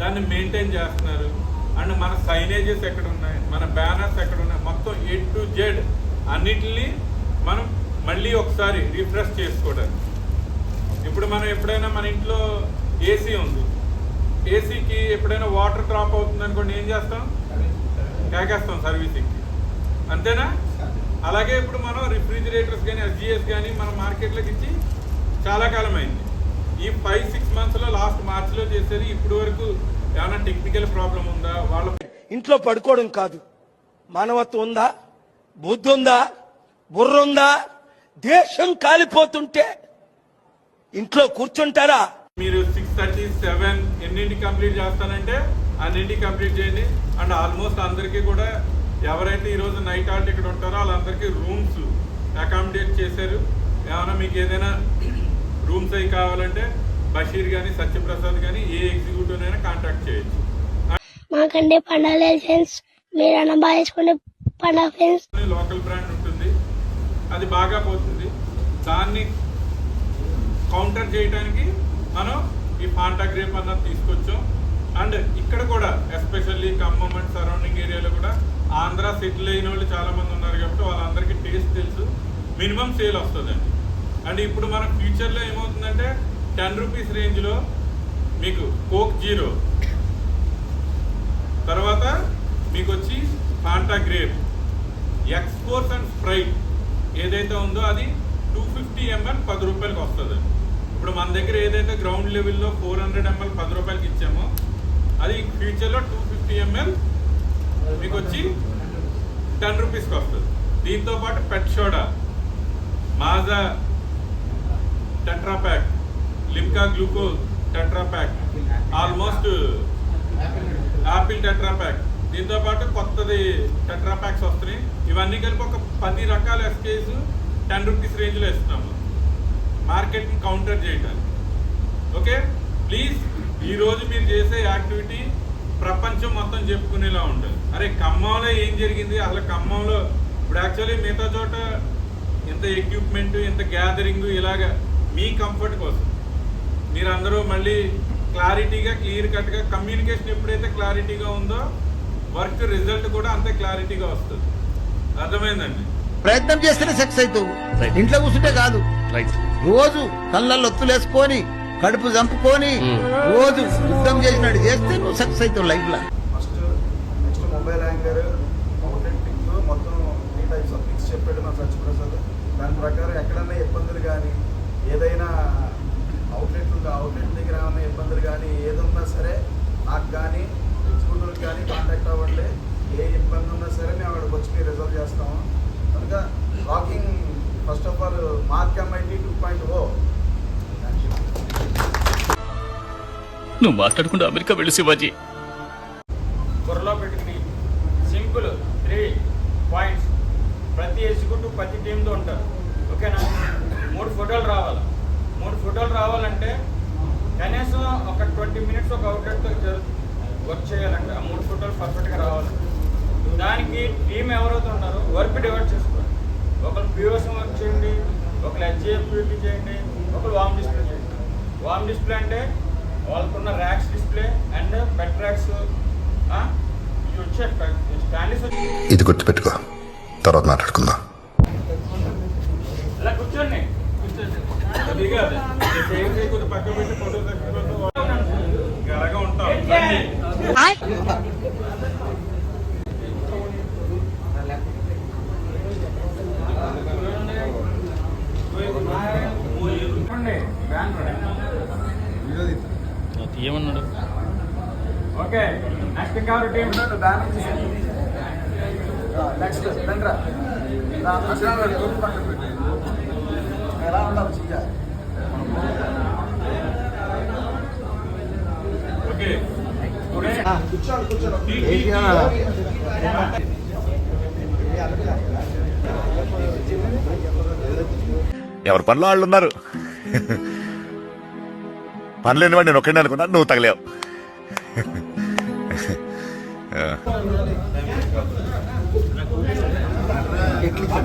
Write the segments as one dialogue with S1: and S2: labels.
S1: దాన్ని మెయింటైన్ చేస్తున్నారు. అండ్ మన సైనేజెస్ ఎక్కడ ఉన్నాయి మన బ్యానర్స్ ఎక్కడ ఉన్నాయి మొత్తం ఏ టు జెడ్ అన్నిటిని మనం మళ్ళీ ఒకసారి రిఫ్రెష్ చేసుకోవడానికి. ఇప్పుడు మనం ఎప్పుడైనా మన ఇంట్లో ఏసీ ఉంది. ఏసీకి ఎప్పుడైనా వాటర్ డ్రాప్ అవుతుంది అనుకోండి ఏం చేస్తాం? కేకేస్తాం సర్వీసింగ్కి అంతేనా? అలాగే ఇప్పుడు మనం రిఫ్రిజిరేటర్స్ కానీ ఎస్జిఎస్ కానీ మనం మార్కెట్లోకి ఇచ్చి చాలా కాలం అయింది. ఈ ఫైవ్ సిక్స్ మంత్స్లో లాస్ట్ మార్చిలో చేసేది ఇప్పటి వరకు ఏమైనా టెక్నికల్ ప్రాబ్లం ఉందా? వాళ్ళ
S2: ఇంట్లో పడుకోవడం కాదు. మానవత్వం ఉందా? బుద్ధి ఉందా? బుర్ర ఉందా? దేశం కాలిపోతుంటే ఇంట్లో కూర్చుంటారా?
S1: మీరు సిక్స్ థర్టీ సెవెన్ ఎన్నింటికి కంప్లీట్ చేస్తానంటే అన్నింటికి కంప్లీట్ చేయండి. అండ్ ఆల్మోస్ట్ అందరికీ కూడా ఎవరైతే ఈరోజు నైట్ ఆల్ట్ ఇక్కడ ఉంటారో వాళ్ళందరికీ రూమ్స్ అకామిడేట్ చేశారు. ఏమైనా మీకు ఏదైనా రూమ్స్ అవి కావాలంటే బషీర్ కానీ సత్యప్రసాద్ కానీ ఏ ఎగ్జిక్యూటివ్ అయినా కాంటాక్ట్ చేయొచ్చు.
S3: మాకంటే పండాలి ఫ్రెండ్స్. మీరు వేసుకునే పండగ ఫ్రెండ్స్.
S1: లోకల్ బ్రాండ్ ఉంటుంది. అది బాగా పోతుంది. దాన్ని కౌంటర్ చేయడానికి మనం ఈ ఫాంటా గ్రేప్ అన్నది తీసుకొచ్చాం. అండ్ ఇక్కడ కూడా ఎస్పెషల్లీ ఖమ్మం అండ్ సరౌండింగ్ ఏరియాలో కూడా ఆంధ్ర సెటిల్ అయిన వాళ్ళు చాలా మంది ఉన్నారు కాబట్టి వాళ్ళందరికీ టేస్ట్ తెలుసు. మినిమం సేల్ వస్తుందండి. అండ్ ఇప్పుడు మన ఫ్యూచర్లో ఏమవుతుందంటే టెన్ రూపీస్ రేంజ్లో మీకు కోక్ జీరో తర్వాత మీకు వచ్చి Fanta grape exports and Sprite ఏదైతే ఉందో అది టూ ఫిఫ్టీ ఎంఎల్ పది రూపాయలకి వస్తుంది. ఇప్పుడు మన దగ్గర ఏదైతే గ్రౌండ్ లెవెల్లో ఫోర్ హండ్రెడ్ ఎంఎల్ పది రూపాయలకి ఇచ్చామో అది ఫ్యూచర్లో టూ ఫిఫ్టీ ఎంఎల్ మీకు వచ్చి టెన్ రూపీస్కి వస్తుంది. దీంతో పాటు pet soda Maaza tetra pack Limca glucose tetra pack almost apple tetra pack దీంతో పాటు కొత్తది టెట్రా ప్యాక్స్ వస్తున్నాయి. ఇవన్నీ కలిపి ఒక పది రకాల ఎస్కేస్ టెన్ రూపీస్ రేంజ్లో ఇస్తున్నాము. మార్కెట్ని కౌంటర్ చేయడానికి ఓకే ప్లీజ్ ఈరోజు మీరు చేసే యాక్టివిటీ ప్రపంచం మొత్తం చెప్పుకునేలా ఉండాలి. అరే ఖమ్మంలో ఏం జరిగింది? అసలు ఖమ్మంలో ఇప్పుడు యాక్చువల్లీ మిగతా చోట ఇంత ఎక్విప్మెంట్ ఇంత గ్యాదరింగ్ ఇలాగా మీ కంఫర్ట్ కోసం. మీరందరూ మళ్ళీ క్లారిటీగా క్లియర్ కట్గా కమ్యూనికేషన్ ఎప్పుడైతే క్లారిటీగా ఉందో వర్క్ రిజల్ట్ కూడా అంతే క్లారిటీగా వస్తుంది. అర్థమైందండి?
S4: ప్రయత్నం చేస్తేనే సెక్స్ అవుతావు ఇంట్లో కూర్చుంటే కాదు. రోజు కళ్ళల్లో ఒత్తులేసుకొని కడుపు చంపుకొని రోజు యుద్ధం చేసినట్టు చేస్తే నువ్వు సక్సెస్ అవుతావు లైఫ్లో.
S5: First next mobile anchor outlet మొత్తం త్రీ టైప్స్ ఆఫ్ పిక్స్ చెప్పాడు మా సత్యప్రసాద్. దాని ప్రకారం ఎక్కడన్నా ఇబ్బందులు కానీ ఏదైనా అవుట్లెట్ ఉందా? అవుట్లెట్ దగ్గర ఏమైనా ఇబ్బందులు కానీ ఏదున్నా సరే నాకు కానీ ఎగ్జిక్యూటివ్కి కానీ కాంటాక్ట్ అవ్వండి ఏ ఇబ్బంది ఉన్నా సరే మేము అక్కడికి వచ్చి మీరు రిజల్వ్ చేస్తాము. కనుక walking first of all mark MIT two point O
S6: నువ్వు మాట్లాడకుండా అమెరికా వెళ్ళు శివాజీ.
S7: బుర్రలో పెట్టుకుని సింపుల్ త్రీ పాయింట్స్ ప్రతి ఎగ్జిక్యూటివ్ ప్రతి టీంతో ఉంటారు. ఓకేనా? మూడు ఫోటోలు రావాలి. మూడు ఫోటోలు రావాలంటే కనీసం ఒక ట్వంటీ మినిట్స్ ఒక అవుట్లెట్తో వర్క్ చేయాలంటే. ఆ మూడు ఫోటోలు పర్ఫెక్ట్గా రావాలి. దానికి టీం ఎవరైతే ఉన్నారో వర్క్ డివైడ్ చేసుకోండి ఒకరు పిఓసం వర్క్ చేయండి ఒకరు హెచ్జిఎఫ్యూటీ చేయండి ఒకరు వామ్ డిస్ప్లే చేయండి. వామ్ డిస్ప్లే అంటే వాళ్ళకున్న racks display and bed racks ఇవి వచ్చే స్టాండీస్
S8: ఇది గుర్తుపెట్టుకో. తర్వాత మాట్లాడుకుందాం
S7: ఇలా కూర్చోండి
S1: అది కాదు ఈ ఫ్రేమ్ పెట్టి ఫోటో తీసుకుంటూ అలాగా ఉంటాం
S6: ఏమన్నాడు
S7: ఓకే నెక్స్ట్ ఇంకా టీం
S5: నెక్స్ట్ రండిరా ఎలా ఉండాలి చెయ్యాలి
S8: ఎవరి పనులు వాళ్ళు ఉన్నారు? పని లేనివాడు నేను ఒక్కడే అనుకున్నా నువ్వు తగలేవు.
S5: ఎట్లా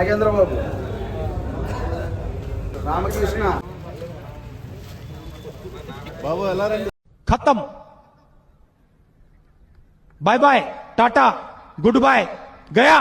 S5: నాగేంద్రబాబు. రామకృష్ణ. బాబు ఎలా రండి?
S9: ఖతం. Bye bye tata good boy Gaya.